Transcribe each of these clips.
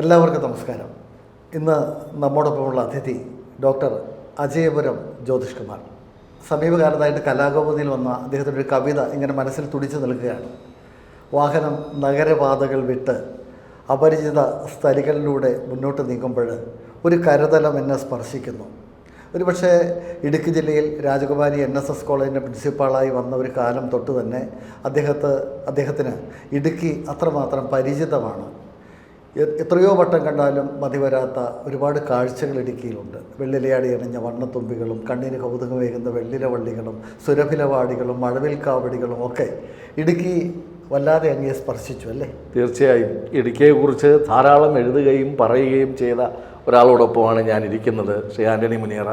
എല്ലാവർക്കും നമസ്കാരം. ഇന്ന് നമ്മോടൊപ്പമുള്ള അതിഥി ഡോക്ടർ അജയപുരം ജ്യോതിഷ് കുമാർ സമീപകാലത്തായിട്ട് കലാകൗമുദിയിൽ വന്ന അദ്ദേഹത്തിന്റെ ഒരു കവിത ഇങ്ങനെ മനസ്സിൽ തുടിച്ചു നിൽക്കുകയാണ്. വാഹനം നഗരപാതകൾ വിട്ട് അപരിചിത സ്ഥലികളിലൂടെ മുന്നോട്ട് നീങ്ങുമ്പോൾ ഒരു കരതലം എന്നെ സ്പർശിക്കുന്നു. ഒരുപക്ഷെ ഇടുക്കി ജില്ലയിൽ രാജകുമാരി എൻ എസ് എസ് കോളേജിന്റെ പ്രിൻസിപ്പാളായി വന്ന ഒരു കാലം തൊട്ട് തന്നെ അദ്ദേഹത്തെ അദ്ദേഹത്തിന് ഇടുക്കി അത്രമാത്രം പരിചിതമാണ്. എത്രയോ വട്ടം കണ്ടാലും മതി വരാത്ത ഒരുപാട് കാഴ്ചകൾ ഇടുക്കിയിലുണ്ട്. വെള്ളിലയാടി അണിഞ്ഞ വണ്ണത്തുമ്പികളും കണ്ണിന് കൗതുകമേകുന്ന വെള്ളിലവള്ളികളും സുരഭിലവാടികളും മഴവിൽക്കാവടികളും ഒക്കെ ഇടുക്കി വല്ലാതെ അങ്ങേ സ്പർശിച്ചു അല്ലേ? തീർച്ചയായും. ഇടുക്കിയെക്കുറിച്ച് ധാരാളം എഴുതുകയും പറയുകയും ചെയ്ത ഒരാളോടൊപ്പമാണ് ഞാൻ ഇരിക്കുന്നത് ശ്രീ ആന്റണി മുനിയറ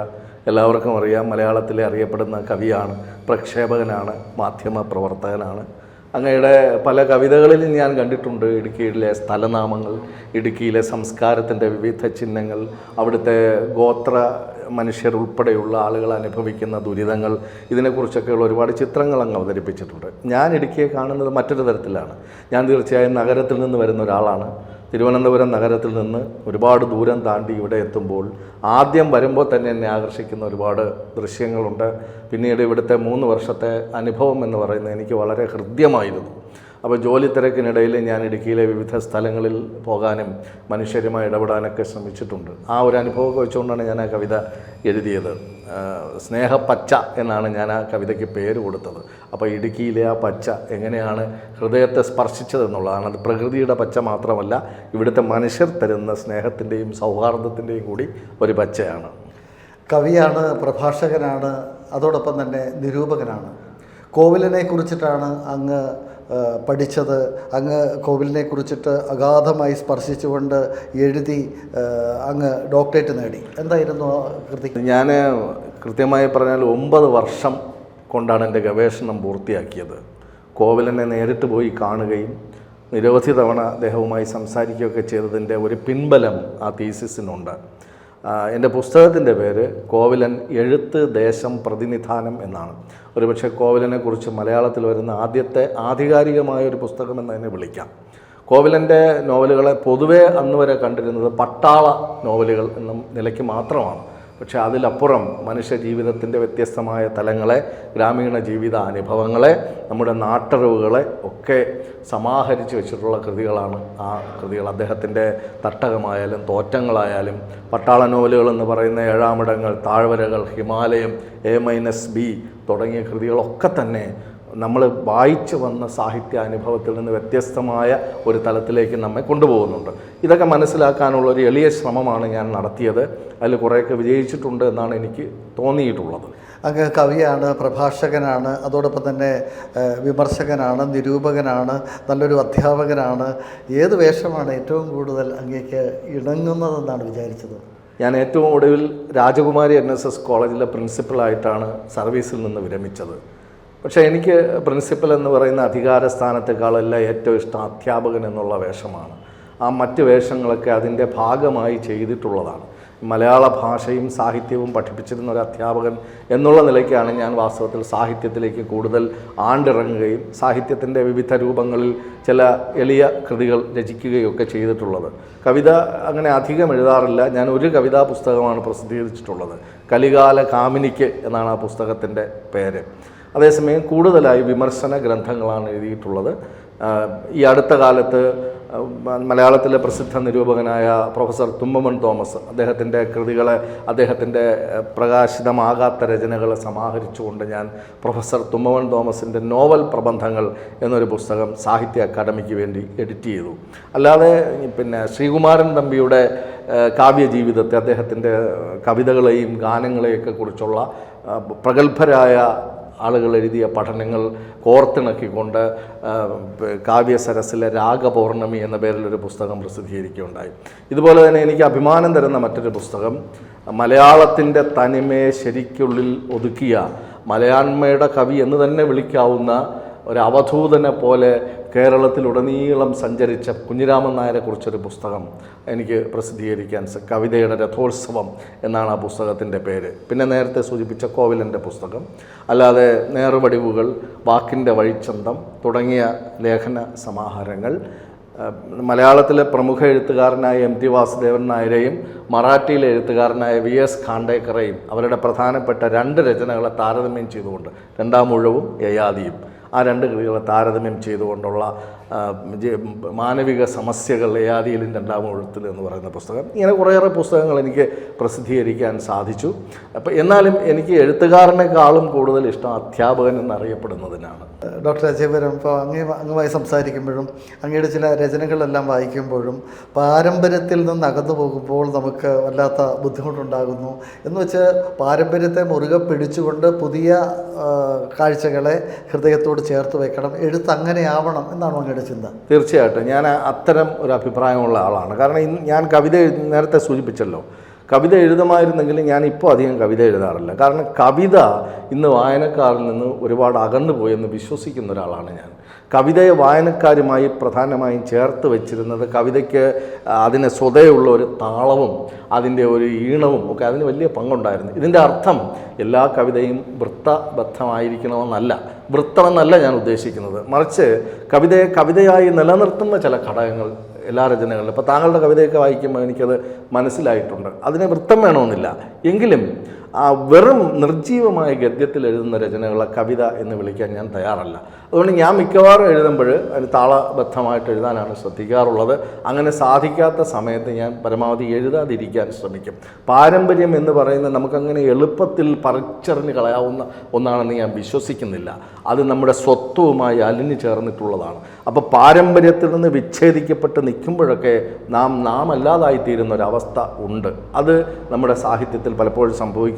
എല്ലാവർക്കും അറിയാം. മലയാളത്തിലെ അറിയപ്പെടുന്ന കവിയാണ് പ്രക്ഷേപകനാണ് മാധ്യമ പ്രവർത്തകനാണ് അങ്ങയുടെ പല കവിതകളിലും ഞാൻ കണ്ടിട്ടുണ്ട്. ഇടുക്കിയിലെ സ്ഥലനാമങ്ങൾ ഇടുക്കിയിലെ സംസ്കാരത്തിന്റെ വിവിധ ചിഹ്നങ്ങൾ അവിടുത്തെ ഗോത്ര മനുഷ്യർ ഉൾപ്പെടെയുള്ള ആളുകൾ അനുഭവിക്കുന്ന ദുരിതങ്ങൾ ഇതിനെക്കുറിച്ചൊക്കെയുള്ള ഒരുപാട് ചിത്രങ്ങൾ അങ്ങ് അവതരിപ്പിച്ചിട്ടുണ്ട്. ഞാൻ ഇടുക്കിയെ കാണുന്നത് മറ്റൊരു തരത്തിലാണ്. ഞാൻ തീർച്ചയായും നഗരത്തിൽ നിന്ന് വരുന്ന ഒരാളാണ്. തിരുവനന്തപുരം നഗരത്തിൽ നിന്ന് ഒരുപാട് ദൂരം താണ്ടി ഇവിടെ എത്തുമ്പോൾ ആദ്യം വരുമ്പോൾ തന്നെ എന്നെ ആകർഷിക്കുന്ന ഒരുപാട് ദൃശ്യങ്ങളുണ്ട്. പിന്നീട് ഇവിടുത്തെ മൂന്ന് വർഷത്തെ അനുഭവം എന്ന് പറയുന്നത് എനിക്ക് വളരെ ഹൃദ്യമായിരുന്നു. അപ്പോൾ ജോലി തിരക്കിനിടയിൽ ഞാൻ ഇടുക്കിയിലെ വിവിധ സ്ഥലങ്ങളിൽ പോകാനും മനുഷ്യരുമായി ഇടപെടാനൊക്കെ ശ്രമിച്ചിട്ടുണ്ട്. ആ ഒരു അനുഭവമൊക്കെ വെച്ചുകൊണ്ടാണ് ഞാൻ ആ കവിത എഴുതിയത്. സ്നേഹപ്പച്ച എന്നാണ് ഞാൻ ആ കവിതയ്ക്ക് പേര് കൊടുത്തത്. അപ്പോൾ ഇടുക്കിയിലെ ആ പച്ച എങ്ങനെയാണ് ഹൃദയത്തെ സ്പർശിച്ചതെന്നുള്ളതാണ്. അത് പ്രകൃതിയുടെ പച്ച മാത്രമല്ല ഇവിടുത്തെ മനുഷ്യർ തരുന്ന സ്നേഹത്തിന്റെയും സൗഹാർദ്ദത്തിന്റെയും കൂടി ഒരു പച്ചയാണ്. കവിയാണ് പ്രഭാഷകനാണ് അതോടൊപ്പം തന്നെ നിരൂപകനാണ്. കോവിലിനെ കുറിച്ചിട്ടാണ് അങ്ങ് പഠിച്ചത്. അങ്ങ് കോവിലിനെ കുറിച്ചിട്ട് അഗാധമായി സ്പർശിച്ചുകൊണ്ട് എഴുതി അങ്ങ് ഡോക്ടറേറ്റ് നേടി. എന്തായിരുന്നു കൃതി ഞാൻ കൃത്യമായി പറഞ്ഞാൽ ഒമ്പത് വർഷം കൊണ്ടാണ് എന്റെ ഗവേഷണം പൂർത്തിയാക്കിയത്. കോവിലിനെ നേരിട്ട് പോയി കാണുകയും നിരവധി തവണ അദ്ദേഹവുമായി സംസാരിക്കുകയൊക്കെ ചെയ്തതിന്റെ ഒരു പിൻബലം ആ തീസിസിനുണ്ട് എന്റെ പുസ്തകത്തിന്റെ പേര് കോവിലൻ എഴുത്ത് ദേശം പ്രതിനിധാനം എന്നാണ്. ഒരുപക്ഷെ കോവിലനെക്കുറിച്ച് മലയാളത്തിൽ വരുന്ന ആദ്യത്തെ ആധികാരികമായ ഒരു പുസ്തകം എന്ന് തന്നെ വിളിക്കാം. കോവിലന്റെ നോവലുകളെ പൊതുവേ അന്ന് വരെ കണ്ടിരുന്നത് പട്ടാള നോവലുകൾ എന്ന നിലയ്ക്ക് മാത്രമാണ്. പക്ഷേ അതിലപ്പുറം മനുഷ്യ ജീവിതത്തിന്റെ വ്യത്യസ്തമായ തലങ്ങളെ ഗ്രാമീണ ജീവിത അനുഭവങ്ങളെ നമ്മുടെ നാട്ടറിവുകളെ ഒക്കെ സമാഹരിച്ച് വെച്ചിട്ടുള്ള കൃതികളാണ് ആ കൃതികൾ. അദ്ദേഹത്തിന്റെ തട്ടകമായാലും തോറ്റങ്ങളായാലും പട്ടാള നോവലുകൾ എന്ന് പറയുന്ന ഏഴാമിടങ്ങൾ താഴ്വരകൾ ഹിമാലയം എ മൈനസ് ബി തുടങ്ങിയ കൃതികളൊക്കെ തന്നെ നമ്മൾ വായിച്ചു വന്ന സാഹിത്യ അനുഭവത്തിൽ നിന്ന് വ്യത്യസ്തമായ ഒരു തലത്തിലേക്ക് നമ്മെ കൊണ്ടുപോകുന്നുണ്ട്. ഇതൊക്കെ മനസ്സിലാക്കാനുള്ള ഒരു എളിയ ശ്രമമാണ് ഞാൻ നടത്തിയത്. അതിൽ കുറേയൊക്കെ വിജയിച്ചിട്ടുണ്ട് എന്നാണ് എനിക്ക് തോന്നിയിട്ടുള്ളത്. അങ്ങ് കവിയാണ് പ്രഭാഷകനാണ് അതോടൊപ്പം തന്നെ വിമർശകനാണ് നിരൂപകനാണ് നല്ലൊരു അധ്യാപകനാണ്. ഏത് വേഷമാണ് ഏറ്റവും കൂടുതൽ അങ്ങേക്ക് ഇണങ്ങുന്നതെന്നാണ് വിചാരിച്ചത്? ഞാൻ ഏറ്റവും ഒടുവിൽ രാജകുമാരി എൻ എസ് എസ് കോളേജിലെ പ്രിൻസിപ്പളായിട്ടാണ് സർവീസിൽ നിന്ന് വിരമിച്ചത്. പക്ഷേ എനിക്ക് പ്രിൻസിപ്പൽ എന്ന് പറയുന്ന അധികാര സ്ഥാനത്തെക്കാളല്ല ഏറ്റവും ഇഷ്ടം അധ്യാപകൻ എന്നുള്ള വേഷമാണ്. ആ മറ്റ് വേഷങ്ങളൊക്കെ അതിന്റെ ഭാഗമായി ചെയ്തിട്ടുള്ളതാണ്. മലയാള ഭാഷയും സാഹിത്യവും പഠിപ്പിച്ചിരുന്ന ഒരു അധ്യാപകൻ എന്നുള്ള നിലയ്ക്കാണ് ഞാൻ വാസ്തവത്തിൽ സാഹിത്യത്തിലേക്ക് കൂടുതൽ ആണ്ടിറങ്ങുകയും സാഹിത്യത്തിന്റെ വിവിധ രൂപങ്ങളിൽ ചില എളിയ കൃതികൾ രചിക്കുകയൊക്കെ ചെയ്തിട്ടുള്ളത്. കവിത അങ്ങനെ അധികം എഴുതാറില്ല. ഞാൻ ഒരു കവിതാ പുസ്തകമാണ് പ്രസിദ്ധീകരിച്ചിട്ടുള്ളത്. കലികാല കാമിനിക്ക് എന്നാണ് ആ പുസ്തകത്തിന്റെ പേര്. അതേസമയം കൂടുതലായി വിമർശന ഗ്രന്ഥങ്ങളാണ് എഴുതിയിട്ടുള്ളത്. ഈ അടുത്ത കാലത്ത് മലയാളത്തിലെ പ്രസിദ്ധ നിരൂപകനായ പ്രൊഫസർ തുമ്പമൺ തോമസ് അദ്ദേഹത്തിന്റെ കൃതികളെ അദ്ദേഹത്തിന്റെ പ്രകാശിതമാകാത്ത രചനകളെ സമാഹരിച്ചുകൊണ്ട് ഞാൻ പ്രൊഫസർ തുമ്പമൺ തോമസിന്റെ നോവൽ പ്രബന്ധങ്ങൾ എന്നൊരു പുസ്തകം സാഹിത്യ അക്കാദമിക്ക് വേണ്ടി എഡിറ്റ് ചെയ്തു. അല്ലാതെ പിന്നെ ശ്രീകുമാരൻ തമ്പിയുടെ കാവ്യജീവിതത്തെ അദ്ദേഹത്തിന്റെ കവിതകളെയും ഗാനങ്ങളെയൊക്കെ കുറിച്ചുള്ള പ്രഗത്ഭരായ ആളുകൾ എഴുതിയ പഠനങ്ങൾ കോർത്തിണക്കിക്കൊണ്ട് കാവ്യസരസിലെ രാഗപൗർണമി എന്ന പേരിലൊരു പുസ്തകം പ്രസിദ്ധീകരിക്കുകയുണ്ടായി. ഇതുപോലെ തന്നെ എനിക്ക് അഭിമാനം തരുന്ന മറ്റൊരു പുസ്തകം മലയാളത്തിന്റെ തനിമയെ ശരിക്കുള്ളിൽ ഒതുക്കിയ മലയാണ്മയുടെ കവി എന്ന് തന്നെ വിളിക്കാവുന്ന ഒരു അവധൂതനെ പോലെ കേരളത്തിലുടനീളം സഞ്ചരിച്ച കുഞ്ഞിരാമൻ നായരെ കുറിച്ചൊരു പുസ്തകം എനിക്ക് പ്രസിദ്ധീകരിക്കാൻ കവിതയുടെ രഥോത്സവം എന്നാണ് ആ പുസ്തകത്തിന്റെ പേര്. പിന്നെ നേരത്തെ സൂചിപ്പിച്ച കോവിലന്റെ പുസ്തകം. അല്ലാതെ നേർവടിവുകൾ വാക്കിന്റെ വഴിച്ചന്തം തുടങ്ങിയ ലേഖന സമാഹാരങ്ങൾ മലയാളത്തിലെ പ്രമുഖ എഴുത്തുകാരനായ എം ടി വാസുദേവൻ നായരെയും മറാഠിയിലെ എഴുത്തുകാരനായ വി എസ് ഖാണ്ഡേക്കറേയും അവരുടെ പ്രധാനപ്പെട്ട രണ്ട് രചനകളെ താരതമ്യം ചെയ്തുകൊണ്ട് രണ്ടാം മുഴവും യയാദിയും ആ രണ്ട് കൃതികളെ താരതമ്യം ചെയ്തുകൊണ്ടുള്ള മാനവിക സമസ്യകൾ യയാദിയിലും രണ്ടാം ഒഴുത്തിൽ എന്ന് പറയുന്ന പുസ്തകം. ഇങ്ങനെ കുറേയേറെ പുസ്തകങ്ങൾ എനിക്ക് പ്രസിദ്ധീകരിക്കാൻ സാധിച്ചു. അപ്പോൾ എന്നാലും എനിക്ക് എഴുത്തുകാരനേക്കാളും കൂടുതൽ ഇഷ്ടം അധ്യാപകൻ എന്നറിയപ്പെടുന്നതിനാണ്. ഡോക്ടർ അജയപുരം ഇപ്പോൾ അങ്ങേ അങ്ങുമായി സംസാരിക്കുമ്പോഴും അങ്ങയുടെ ചില രചനകളെല്ലാം വായിക്കുമ്പോഴും പാരമ്പര്യത്തിൽ നിന്ന് അകന്നു പോകുമ്പോൾ നമുക്ക് വല്ലാത്ത ബുദ്ധിമുട്ടുണ്ടാകുന്നു. എന്ന് വെച്ച് പാരമ്പര്യത്തെ മുറുകെ പിടിച്ചുകൊണ്ട് പുതിയ കാഴ്ചകളെ ഹൃദയത്തോട് ചേർത്ത് വെക്കണം. എഴുത്ത് അങ്ങനെയാവണം എന്നാണ് അങ്ങയുടെ ചിന്ത. തീർച്ചയായിട്ടും. ഞാൻ അത്തരം ഒരു അഭിപ്രായമുള്ള ആളാണ്. കാരണം ഇന്ന് ഞാൻ കവിത നേരത്തെ സൂചിപ്പിച്ചല്ലോ. കവിത എഴുതുമായിരുന്നെങ്കിലും ഞാൻ ഇപ്പോൾ അധികം കവിത എഴുതാറില്ല. കാരണം കവിത ഇന്ന് വായനക്കാരിൽ നിന്ന് ഒരുപാട് അകന്നു പോയെന്ന് വിശ്വസിക്കുന്ന ഒരാളാണ് ഞാൻ. കവിതയെ വായനക്കാരുമായി പ്രധാനമായും ചേർത്ത് വെച്ചിരുന്നത് കവിതയ്ക്ക് അതിന് സ്വതയുള്ള ഒരു താളവും അതിന്റെ ഒരു ഈണവും ഒക്കെ അതിന് വലിയ പങ്കുണ്ടായിരുന്നു. ഇതിന്റെ അർത്ഥം എല്ലാ കവിതയും വൃത്തബദ്ധമായിരിക്കണമെന്നല്ല. വൃത്തമെന്നല്ല ഞാൻ ഉദ്ദേശിക്കുന്നത്. മറിച്ച് കവിതയെ കവിതയായി നിലനിർത്തുന്ന ചില ഘടകങ്ങൾ എല്ലാ രചനകളിലും ഇപ്പോൾ താങ്കളുടെ കവിതയൊക്കെ വായിക്കുമ്പോൾ എനിക്കത് മനസ്സിലായിട്ടുണ്ട്. അതിനെ വൃത്തം വേണമെന്നില്ല. എങ്കിലും ആ വെറും നിർജീവമായ ഗദ്യത്തിൽ എഴുതുന്ന രചനകളെ കവിത എന്ന് വിളിക്കാൻ ഞാൻ തയ്യാറല്ല. അതുകൊണ്ട് ഞാൻ മിക്കവാറും എഴുതുമ്പോൾ അതിന് താളബദ്ധമായിട്ട് എഴുതാനാണ് ശ്രദ്ധിക്കാറുള്ളത്. അങ്ങനെ സാധിക്കാത്ത സമയത്ത് ഞാൻ പരമാവധി എഴുതാതിരിക്കാൻ ശ്രമിക്കും. പാരമ്പര്യം എന്ന് പറയുന്നത് നമുക്കങ്ങനെ എളുപ്പത്തിൽ പറിച്ചറിഞ്ഞ് കളയാവുന്ന ഒന്നാണെന്ന് ഞാൻ വിശ്വസിക്കുന്നില്ല. അത് നമ്മുടെ സ്വത്വവുമായി അലിഞ്ഞു ചേർന്നിട്ടുള്ളതാണ്. അപ്പോൾ പാരമ്പര്യത്തിൽ നിന്ന് വിച്ഛേദിക്കപ്പെട്ട് നിൽക്കുമ്പോഴൊക്കെ നാം നാം അല്ലാതായിത്തീരുന്ന ഒരവസ്ഥ ഉണ്ട്. അത് നമ്മുടെ സാഹിത്യത്തിൽ പലപ്പോഴും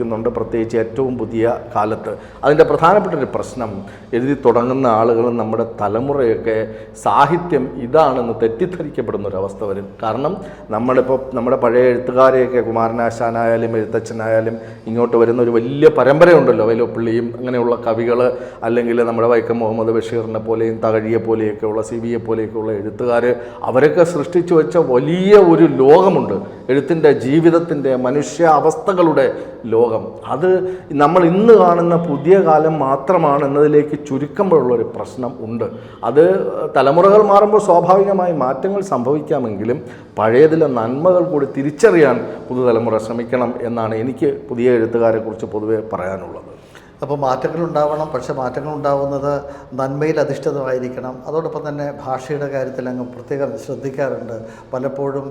സംഭവിക്കുന്നുണ്ട് പ്രത്യേകിച്ച് ഏറ്റവും പുതിയ കാലത്ത്. അതിന്റെ പ്രധാനപ്പെട്ട ഒരു പ്രശ്നം എഴുതി തുടങ്ങുന്ന ആളുകൾ നമ്മുടെ തലമുറയൊക്കെ സാഹിത്യം ഇതാണെന്ന് തെറ്റിദ്ധരിക്കപ്പെടുന്ന ഒരവസ്ഥ വരും. കാരണം നമ്മളിപ്പോൾ നമ്മുടെ പഴയ എഴുത്തുകാരെയൊക്കെ കുമാരനാശാനായാലും എഴുത്തച്ഛനായാലും ഇങ്ങോട്ട് വരുന്ന ഒരു വലിയ പരമ്പരയുണ്ടല്ലോ. വൈലോപ്പിള്ളിയും അങ്ങനെയുള്ള കവികൾ അല്ലെങ്കിൽ നമ്മുടെ വൈക്കം മുഹമ്മദ് ബഷീറിനെ പോലെയും തകഴിയെ പോലെയൊക്കെയുള്ള സി ബിയെ പോലെയൊക്കെയുള്ള എഴുത്തുകാർ അവരൊക്കെ സൃഷ്ടിച്ചു വെച്ച വലിയ ഒരു ലോകമുണ്ട്. എഴുത്തിന്റെ ജീവിതത്തിന്റെ മനുഷ്യ അവസ്ഥകളുടെ ലോകം. അത് നമ്മൾ ഇന്ന് കാണുന്ന പുതിയ കാലം മാത്രമാണ് എന്നതിലേക്ക് ചുരുക്കുമ്പോഴുള്ളൊരു പ്രശ്നം ഉണ്ട്. അത് തലമുറകൾ മാറുമ്പോൾ സ്വാഭാവികമായി മാറ്റങ്ങൾ സംഭവിക്കാമെങ്കിലും പഴയതിലെ നന്മകൾ കൂടി തിരിച്ചറിയാൻ പുതുതലമുറ ശ്രമിക്കണം എന്നാണ് എനിക്ക് പുതിയ എഴുത്തുകാരെക്കുറിച്ച് പൊതുവെ പറയാനുള്ളത്. അപ്പോൾ മാറ്റങ്ങൾ ഉണ്ടാവണം പക്ഷെ മാറ്റങ്ങൾ ഉണ്ടാവുന്നത് നന്മയിൽ അധിഷ്ഠിതമായിരിക്കണം. അതോടൊപ്പം തന്നെ ഭാഷയുടെ കാര്യത്തിൽ അങ്ങ് പ്രത്യേകം ശ്രദ്ധിക്കാറുണ്ട്. പലപ്പോഴും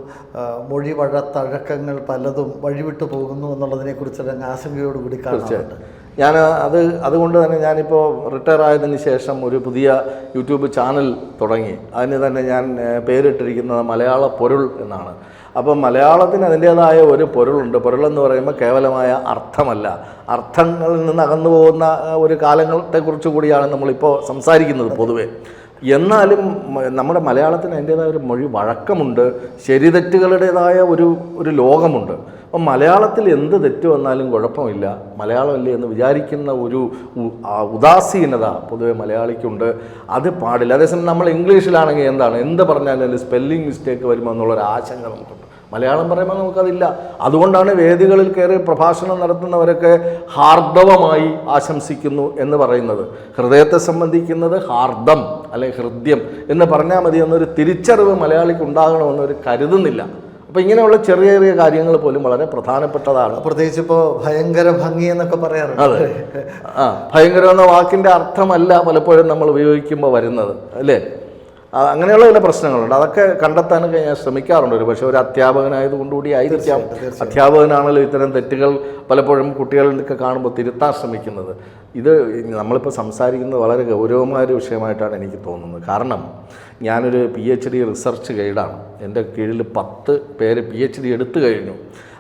മൊഴി വഴത്തഴക്കങ്ങൾ പലതും വഴിവിട്ടു പോകുന്നു എന്നുള്ളതിനെക്കുറിച്ച് അങ്ങ് ആശങ്കയോടുകൂടി കാണാറുണ്ട്. ഞാൻ അത് അതുകൊണ്ട് തന്നെ ഞാനിപ്പോൾ റിട്ടയർ ആയതിന് ശേഷം ഒരു പുതിയ യൂട്യൂബ് ചാനൽ തുടങ്ങി. അതിന് തന്നെ ഞാൻ പേരിട്ടിരിക്കുന്നത് മലയാള പൊരുൾ എന്നാണ്. അപ്പം മലയാളത്തിന് അതിന്റേതായ ഒരു പൊരുളുണ്ട്. പൊരുളെന്ന് പറയുമ്പോൾ കേവലമായ അർത്ഥമല്ല. അർത്ഥങ്ങളിൽ നിന്ന് അകന്നു പോകുന്ന ഒരു കാലങ്ങളെക്കുറിച്ച് കൂടിയാണ് നമ്മളിപ്പോൾ സംസാരിക്കുന്നത് പൊതുവേ. എന്നാലും നമ്മുടെ മലയാളത്തിന് അതിന്റേതായ ഒരു മൊഴി വഴക്കമുണ്ട്. ശരിതെറ്റുകളുടേതായ ഒരു ഒരു ലോകമുണ്ട്. അപ്പം മലയാളത്തിൽ എന്ത് തെറ്റ് വന്നാലും കുഴപ്പമില്ല. മലയാളമല്ലേ എന്ന് വിചാരിക്കുന്ന ഒരു ഉദാസീനത പൊതുവെ മലയാളിക്കുണ്ട്. അത് പാടില്ല. അതേസമയം നമ്മൾ ഇംഗ്ലീഷിലാണെങ്കിൽ എന്താണ്? എന്ത് പറഞ്ഞാലും സ്പെല്ലിംഗ് മിസ്റ്റേക്ക് വരുമോ എന്നുള്ളൊരു ആശങ്ക നമുക്കുണ്ട്. മലയാളം പറയുമ്പോൾ നമുക്കതില്ല. അതുകൊണ്ടാണ് വേദികളിൽ കയറി പ്രഭാഷണം നടത്തുന്നവരൊക്കെ ഹാർദവമായി ആശംസിക്കുന്നു എന്ന് പറയുന്നത്. ഹൃദയത്തെ സംബന്ധിക്കുന്നത് ഹാർദം അല്ലെങ്കിൽ ഹൃദ്യം എന്ന് പറഞ്ഞാൽ മതി എന്നൊരു തിരിച്ചറിവ് മലയാളിക്ക് ഉണ്ടാകണമെന്നൊരു കരുതുന്നില്ല. അപ്പോൾ ഇങ്ങനെയുള്ള ചെറിയ ചെറിയ കാര്യങ്ങൾ പോലും വളരെ പ്രധാനപ്പെട്ടതാണ്. പ്രത്യേകിച്ച് ഇപ്പോൾ ഭയങ്കര ഭംഗി എന്നൊക്കെ പറയാറുണ്ട്. അതെ. ആ ഭയങ്കര എന്ന വാക്കിന്റെ അർത്ഥമല്ല പലപ്പോഴും നമ്മൾ ഉപയോഗിക്കുമ്പോൾ വരുന്നത് അല്ലേ? അങ്ങനെയുള്ള ചില പ്രശ്നങ്ങളുണ്ട്. അതൊക്കെ കണ്ടെത്താൻ ഞാൻ ശ്രമിക്കാറുണ്ട്. ഒരു പക്ഷേ ഒരു അധ്യാപകനായതുകൊണ്ടുകൂടി ആയിരിക്കാം. അധ്യാപകനാണല്ലോ ഇത്തരം തെറ്റുകൾ പലപ്പോഴും കുട്ടികളിലൊക്കെ കാണുമ്പോൾ തിരുത്താൻ ശ്രമിക്കുന്നത്. ഇത് നമ്മളിപ്പോൾ സംസാരിക്കുന്നത് വളരെ ഗൗരവമായ ഒരു വിഷയമായിട്ടാണ് എനിക്ക് തോന്നുന്നത്. കാരണം ഞാനൊരു പി എച്ച് ഡി റിസർച്ച് ഗൈഡാണ് എന്റെ കീഴിൽ പത്ത് പേര് പി എച്ച് ഡി എടുത്തു കഴിഞ്ഞു.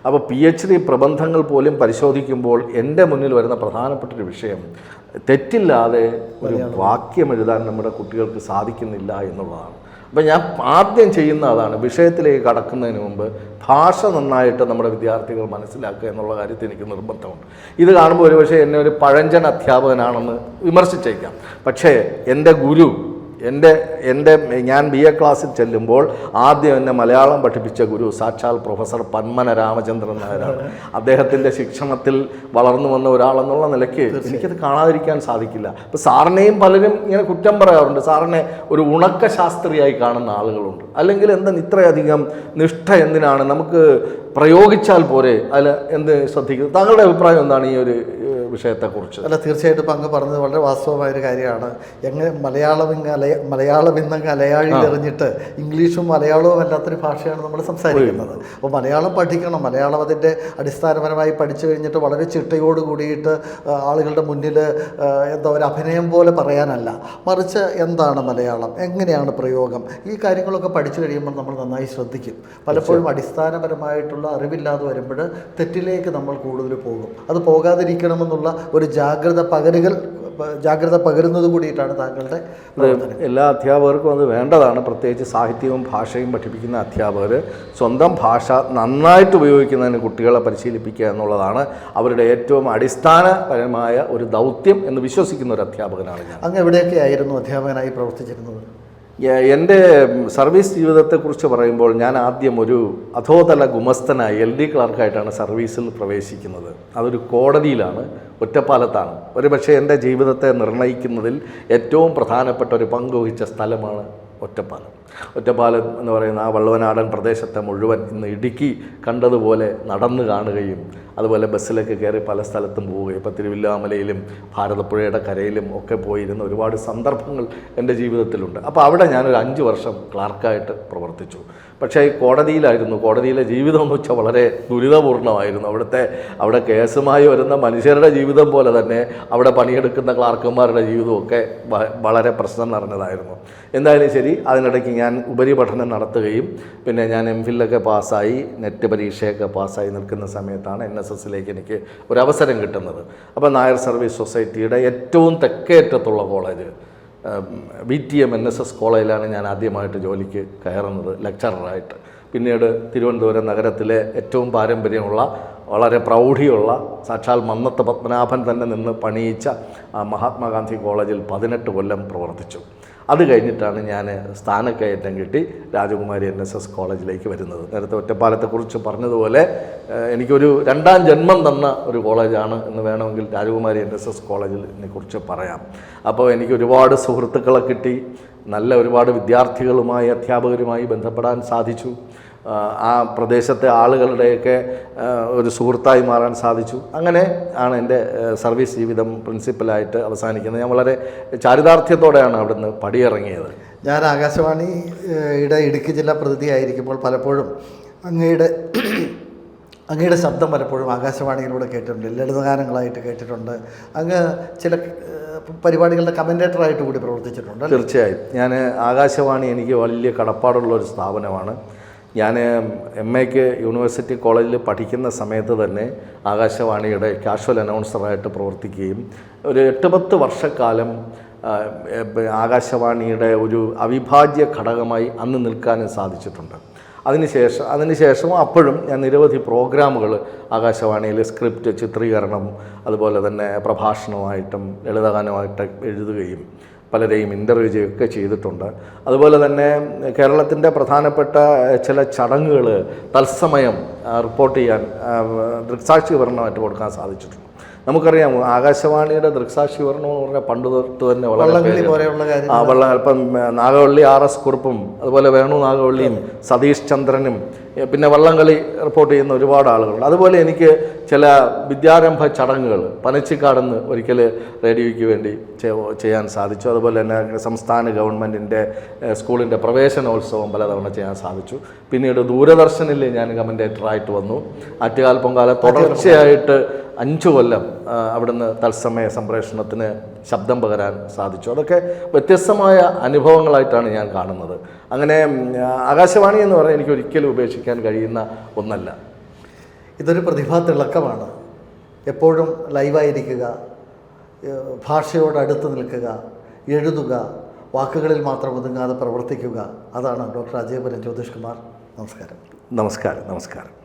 അപ്പോൾ പി എച്ച് ഡി പ്രബന്ധങ്ങൾ പോലും പരിശോധിക്കുമ്പോൾ എന്റെ മുന്നിൽ വരുന്ന പ്രധാനപ്പെട്ടൊരു വിഷയം തെറ്റില്ലാതെ ഒരു വാക്യം എഴുതാൻ നമ്മുടെ കുട്ടികൾക്ക് സാധിക്കുന്നില്ല എന്നുള്ളതാണ്. അപ്പം ഞാൻ ആദ്യം ചെയ്യുന്ന അതാണ് വിഷയത്തിലേക്ക് കടക്കുന്നതിന് മുമ്പ് ഭാഷ നന്നായിട്ട് നമ്മുടെ വിദ്യാർത്ഥികൾ മനസ്സിലാക്കുക എന്നുള്ള കാര്യത്തിൽ എനിക്ക് നിർബന്ധമുണ്ട്. ഇത് കാണുമ്പോൾ ഒരുപക്ഷെ എന്നെ ഒരു പഴഞ്ചൻ അധ്യാപകനാണെന്ന് വിമർശിച്ചേക്കാം. പക്ഷേ എന്റെ ഗുരു എന്റെ എന്റെ ഞാൻ ബി എ ക്ലാസ്സിൽ ചെല്ലുമ്പോൾ ആദ്യം എന്നെ മലയാളം പഠിപ്പിച്ച ഗുരു സാക്ഷാൽ പ്രൊഫസർ പന്മന രാമചന്ദ്രൻ നായരാണ്. അദ്ദേഹത്തിന്റെ ശിക്ഷണത്തിൽ വളർന്നു വന്ന ഒരാളെന്നുള്ള നിലയ്ക്ക് എനിക്കത് കാണാതിരിക്കാൻ സാധിക്കില്ല. അപ്പോൾ സാറിനെയും പലരും ഇങ്ങനെ കുറ്റം പറയാറുണ്ട്. സാറിനെ ഒരു ഉണക്ക ശാസ്ത്രിയായി കാണുന്ന ആളുകളുണ്ട്. അല്ലെങ്കിൽ എന്താ ഇത്രയധികം നിഷ്ഠ എന്തിനാണ്? നമുക്ക് പ്രയോഗിച്ചാൽ പോരെ. അതിൽ എന്ത് ശ്രദ്ധിക്കുന്നു? താങ്കളുടെ അഭിപ്രായം എന്താണ് ഈ ഒരു വിഷയത്തെക്കുറിച്ച്. അല്ല തീർച്ചയായിട്ടും ഇപ്പം അങ്ങ് പറഞ്ഞത് വളരെ വാസ്തവമായ ഒരു കാര്യമാണ്. എങ്ങനെ മലയാളം ഇങ്ങ് അലയ മലയാളം ഇന്നങ്ങ് അലയാഴിൽ എറിഞ്ഞിട്ട് ഇംഗ്ലീഷും മലയാളവും അല്ലാത്തൊരു ഭാഷയാണ് നമ്മൾ സംസാരിക്കുന്നത്. അപ്പോൾ മലയാളം പഠിക്കണം. മലയാളം അതിന്റെ അടിസ്ഥാനപരമായി പഠിച്ചു കഴിഞ്ഞിട്ട് വളരെ ചിട്ടയോട് കൂടിയിട്ട് ആളുകളുടെ മുന്നിൽ എന്താ ഒരു അഭിനയം പോലെ പറയാനല്ല. മറിച്ച് എന്താണ് മലയാളം? എങ്ങനെയാണ് പ്രയോഗം? ഈ കാര്യങ്ങളൊക്കെ പഠിച്ചു കഴിയുമ്പോൾ നമ്മൾ നന്നായി ശ്രദ്ധിക്കും. പലപ്പോഴും അടിസ്ഥാനപരമായിട്ടുള്ള അറിവില്ലാതെ വരുമ്പോൾ തെറ്റിലേക്ക് നമ്മൾ കൂടുതൽ പോകും. അത് പോകാതിരിക്കണമെന്നുള്ള ഒരു ജാഗ്രത പകരുകൾ ജാഗ്രത പകരുന്നത് കൂടിയിട്ടാണ് താങ്കളുടെ എല്ലാ അധ്യാപകർക്കും അത് വേണ്ടതാണ്. പ്രത്യേകിച്ച് സാഹിത്യവും ഭാഷയും പഠിപ്പിക്കുന്ന അധ്യാപകർ സ്വന്തം ഭാഷ നന്നായിട്ട് ഉപയോഗിക്കുന്നതിന് കുട്ടികളെ പരിശീലിപ്പിക്കുക എന്നുള്ളതാണ് അവരുടെ ഏറ്റവും അടിസ്ഥാനപരമായ ഒരു ദൗത്യം എന്ന് വിശ്വസിക്കുന്ന ഒരു അധ്യാപകനാണ് ഞാൻ. അങ്ങ് എവിടെയൊക്കെ ആയിരുന്നു അധ്യാപകനായി പ്രവർത്തിച്ചിരുന്നത്? എന്റെ സർവീസ് ജീവിതത്തെക്കുറിച്ച് പറയുമ്പോൾ ഞാൻ ആദ്യം ഒരു അധോതല ഗുമസ്തനായി എൽ ഡി ക്ലർക്കായിട്ടാണ് സർവീസിൽ പ്രവേശിക്കുന്നത്. അതൊരു കോടതിയിലാണ് ഒറ്റപ്പാലത്താണ്. ഒരു പക്ഷേ എന്റെ ജീവിതത്തെ നിർണയിക്കുന്നതിൽ ഏറ്റവും പ്രധാനപ്പെട്ട ഒരു പങ്ക് വഹിച്ച സ്ഥലമാണ് ഒറ്റപ്പാലം. ഒറ്റപ്പാലം എന്ന് പറയുന്ന ആ വള്ളുവനാടൻ പ്രദേശത്തെ മുഴുവൻ ഇന്ന് ഇടുക്കി കണ്ടതുപോലെ നടന്നു കാണുകയും അതുപോലെ ബസ്സിലൊക്കെ കയറി പല സ്ഥലത്തും പോവുകയും ഇപ്പോൾ തിരുവില്ലാമലയിലും ഭാരതപ്പുഴയുടെ കരയിലും ഒക്കെ പോയിരുന്ന ഒരുപാട് സന്ദർഭങ്ങൾ എന്റെ ജീവിതത്തിലുണ്ട്. അപ്പോൾ അവിടെ ഞാനൊരു അഞ്ച് വർഷം ക്ലാർക്കായിട്ട് പ്രവർത്തിച്ചു. പക്ഷേ കോടതിയിലായിരുന്നു. കോടതിയിലെ ജീവിതം എന്ന് വെച്ചാൽ വളരെ ദുരിതപൂർണമായിരുന്നു അവിടുത്തെ അവിടെ കേസുമായി വരുന്ന മനുഷ്യരുടെ ജീവിതം പോലെ തന്നെ അവിടെ പണിയെടുക്കുന്ന ക്ലാർക്കന്മാരുടെ ജീവിതമൊക്കെ വളരെ പ്രശ്നം നിറഞ്ഞതായിരുന്നു. എന്തായാലും ശരി അതിനിടയ്ക്ക് ഞാൻ ഉപരിപഠനം നടത്തുകയും പിന്നെ ഞാൻ എം ഫില്ലൊക്കെ പാസ്സായി നെറ്റ് പരീക്ഷയൊക്കെ പാസ്സായി നിൽക്കുന്ന സമയത്താണ് എൻ എസ് എനിക്ക് ഒരു അവസരം കിട്ടുന്നത്. അപ്പോൾ നായർ സർവീസ് സൊസൈറ്റിയുടെ ഏറ്റവും തെക്കേറ്റത്തുള്ള college B T M N S S കോളേജിലാണ് ഞാൻ ആദ്യമായിട്ട് ജോലിക്ക് കയറുന്നത് ലെക്ചററായിട്ട്. പിന്നീട് തിരുവനന്തപുരം നഗരത്തിലെ ഏറ്റവും പാരമ്പര്യമുള്ള വളരെ പ്രൗഢിയുള്ള സാക്ഷാൽ മന്നത്ത് പത്മനാഭൻ തന്നെ നിന്ന് പണിയിച്ച മഹാത്മാഗാന്ധി കോളേജിൽ പതിനെട്ട് കൊല്ലം പ്രവർത്തിച്ചു. അത് കഴിഞ്ഞിട്ടാണ് ഞാൻ സ്ഥാനക്കയറ്റം കിട്ടി രാജകുമാരി എൻ എസ് എസ് കോളേജിലേക്ക് വരുന്നത്. നേരത്തെ ഒറ്റപ്പാലത്തെക്കുറിച്ച് പറഞ്ഞതുപോലെ എനിക്കൊരു രണ്ടാം ജന്മം തന്ന ഒരു കോളേജാണ് എന്ന് വേണമെങ്കിൽ രാജകുമാരി എൻ എസ് എസ് കോളേജിനെ കുറിച്ച് പറയാം. അപ്പോൾ എനിക്ക് ഒരുപാട് സുഹൃത്തുക്കളെ കിട്ടി. നല്ല ഒരുപാട് വിദ്യാർത്ഥികളുമായി അധ്യാപകരുമായി ബന്ധപ്പെടാൻ സാധിച്ചു. ആ, പ്രദേശത്തെ ആളുകളുടെയൊക്കെ ഒരു സുഹൃത്തായി മാറാൻ സാധിച്ചു. അങ്ങനെ ആണ് എന്റെ സർവീസ് ജീവിതം പ്രിൻസിപ്പലായിട്ട് അവസാനിക്കുന്നത്. ഞാൻ വളരെ ചാരിതാർത്ഥ്യത്തോടെയാണ് അവിടുന്ന് പടിയിറങ്ങിയത്. ഞാൻ ആകാശവാണി ഏഹ്, ഇടുക്കി ജില്ലാ പ്രതിനിധി ആയിരിക്കുമ്പോൾ പലപ്പോഴും അങ്ങയുടെ അങ്ങയുടെ ശബ്ദം പലപ്പോഴും ആകാശവാണിയിലൂടെ കേട്ടിട്ടുണ്ട്. ലളിതഗാനങ്ങളായിട്ട് കേട്ടിട്ടുണ്ട്. അങ്ങ് ചില പരിപാടികളുടെ കമന്റേറ്ററായിട്ട് കൂടി പ്രവർത്തിച്ചിട്ടുണ്ട്? തീർച്ചയായും. ഞാൻ ആകാശവാണി എനിക്ക് വലിയ കടപ്പാടുള്ള ഒരു സ്ഥാപനമാണ്. ഞാൻ എം എക്ക് യൂണിവേഴ്സിറ്റി കോളേജിൽ പഠിക്കുന്ന സമയത്ത് തന്നെ ആകാശവാണിയുടെ കാഷ്വൽ അനൗൺസറായിട്ട് പ്രവർത്തിക്കുകയും ഒരു എട്ട് പത്ത് വർഷക്കാലം ആകാശവാണിയുടെ ഒരു അവിഭാജ്യ ഘടകമായി അന്ന് നിൽക്കാനും സാധിച്ചിട്ടുണ്ട്. അതിനുശേഷം അതിനുശേഷം അപ്പോഴും ഞാൻ നിരവധി പ്രോഗ്രാമുകൾ ആകാശവാണിയിൽ സ്ക്രിപ്റ്റ് ചിത്രീകരണം അതുപോലെ തന്നെ പ്രഭാഷണമായിട്ടും ലളിതഗാനമായിട്ട് എഴുതുകയും പലരെയും ഇന്റർവ്യൂ ചെയ്യുകയൊക്കെ ചെയ്തിട്ടുണ്ട്. അതുപോലെ തന്നെ കേരളത്തിന്റെ പ്രധാനപ്പെട്ട ചില ചടങ്ങുകൾ തത്സമയം റിപ്പോർട്ട് ചെയ്യാൻ ദൃക്സാക്ഷി വിവരണമായിട്ട് കൊടുക്കാൻ സാധിച്ചിട്ടുണ്ട്. നമുക്കറിയാം ആകാശവാണിയുടെ ദൃക്സാക്ഷി വിവരണം എന്ന് പറഞ്ഞാൽ പണ്ട് തൊട്ട് തന്നെ വളരെ ആ വെള്ളം ഇപ്പം നാഗവള്ളി ആർ എസ് കുറുപ്പും അതുപോലെ വേണു നാഗവള്ളിയും സതീഷ് ചന്ദ്രനും പിന്നെ വള്ളംകളി റിപ്പോർട്ട് ചെയ്യുന്ന ഒരുപാട് ആളുകളുണ്ട്. അതുപോലെ എനിക്ക് ചില വിദ്യാരംഭ ചടങ്ങുകൾ പനച്ചിക്കാടെന്ന് ഒരിക്കൽ റേഡിയോയ്ക്ക് വേണ്ടി ചെയ്യാൻ സാധിച്ചു. അതുപോലെ തന്നെ സംസ്ഥാന ഗവൺമെന്റിന്റെ സ്കൂളിന്റെ പ്രവേശനോത്സവം പലതവണ ചെയ്യാൻ സാധിച്ചു. പിന്നീട് ദൂരദർശനിൽ ഞാൻ കമന്റേറ്ററായിട്ട് വന്നു. ആറ്റുകാൽ പൊങ്കാല തുടർച്ചയായിട്ട് അഞ്ചു കൊല്ലം അവിടുന്ന് തത്സമയ സംപ്രേഷണത്തിന് ശബ്ദം പകരാൻ സാധിച്ചു. അതൊക്കെ വ്യത്യസ്തമായ അനുഭവങ്ങളായിട്ടാണ് ഞാൻ കാണുന്നത്. അങ്ങനെ ആകാശവാണി എന്ന് പറഞ്ഞാൽ എനിക്ക് ഒരിക്കലും ഉപേക്ഷിക്കാൻ കഴിയുന്ന ഒന്നല്ല. ഇതൊരു പ്രതിഭാ തിളക്കമാണ്. എപ്പോഴും ലൈവായിരിക്കുക ഭാഷയോട് അടുത്ത് നിൽക്കുക എഴുതുക വാക്കുകളിൽ മാത്രം ഒതുങ്ങാതെ പ്രവർത്തിക്കുക. അതാണ് ഡോക്ടർ അജയപുരൻ ജ്യോതിഷ് കുമാർ നമസ്കാരം. നമസ്കാരം നമസ്കാരം.